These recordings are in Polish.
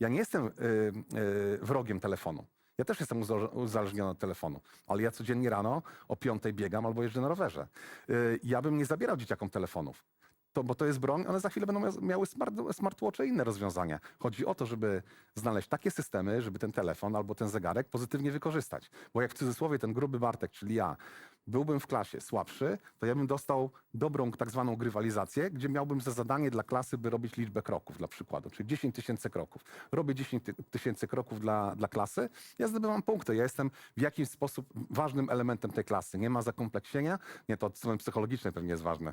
Ja nie jestem y, y, wrogiem telefonu. Ja też jestem uzależniony od telefonu, ale ja codziennie rano o piątej biegam albo jeżdżę na rowerze. Y, ja bym nie zabierał dzieciakom telefonów. To, bo to jest broń, one za chwilę będą mia- miały smart, i inne rozwiązania. Chodzi o to, żeby znaleźć takie systemy, żeby ten telefon albo ten zegarek pozytywnie wykorzystać. Bo jak w cudzysłowie ten gruby Bartek, czyli ja, byłbym w klasie słabszy, to ja bym dostał dobrą tak zwaną grywalizację, gdzie miałbym za zadanie dla klasy, by robić liczbę kroków dla przykładu, czyli 10 tysięcy kroków. Robię 10 ty- tysięcy kroków dla, dla klasy, ja zdobywam punkty. Ja jestem w jakiś sposób ważnym elementem tej klasy. Nie ma zakompleksienia, nie, to od strony psychologicznej pewnie jest ważne.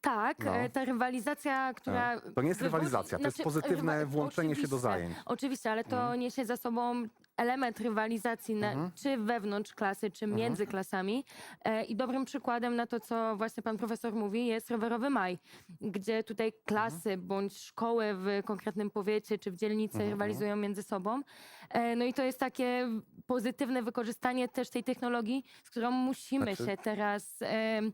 Tak, No. e, ta rywalizacja, która. To nie jest rywalizacja, to jest pozytywne rywa- włączenie się do zajęć. Mhm. Oczywiście, ale to niesie za sobą element rywalizacji na, czy wewnątrz klasy, czy Mhm. między klasami. E, I dobrym przykładem na to, co właśnie pan profesor mówi, jest rowerowy maj, gdzie tutaj klasy Mhm. bądź szkoły w konkretnym powiecie czy w dzielnicy rywalizują między sobą. E, No i to jest takie pozytywne wykorzystanie też tej technologii, z którą musimy Znaczy- się teraz em,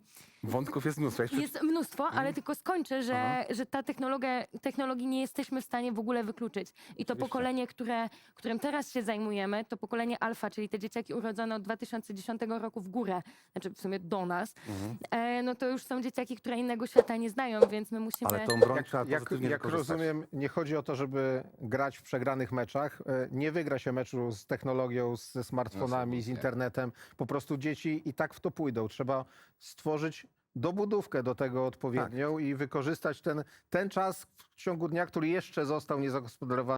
Wątków jest mnóstwo. Jeszcze jest mnóstwo, ale Mhm. tylko skończę, że, że ta technologia, technologii nie jesteśmy w stanie w ogóle wykluczyć. I to pokolenie, które, którym teraz się zajmujemy, to pokolenie alfa, czyli te dzieciaki urodzone od 2010 roku w górę, znaczy w sumie do nas, Mhm. e, no to już są dzieciaki, które innego świata nie znają, więc my musimy... Ale tą broń Jak, trzeba jak, pozytywnie jak wykorzystać. rozumiem, nie chodzi o to, żeby grać w przegranych meczach. E, Nie wygra się meczu z technologią, ze smartfonami, z internetem. Po prostu dzieci i tak w to pójdą. Trzeba stworzyć dobudówkę do tego odpowiednią i wykorzystać ten, ten czas w ciągu dnia, który jeszcze został niezagospodarowany.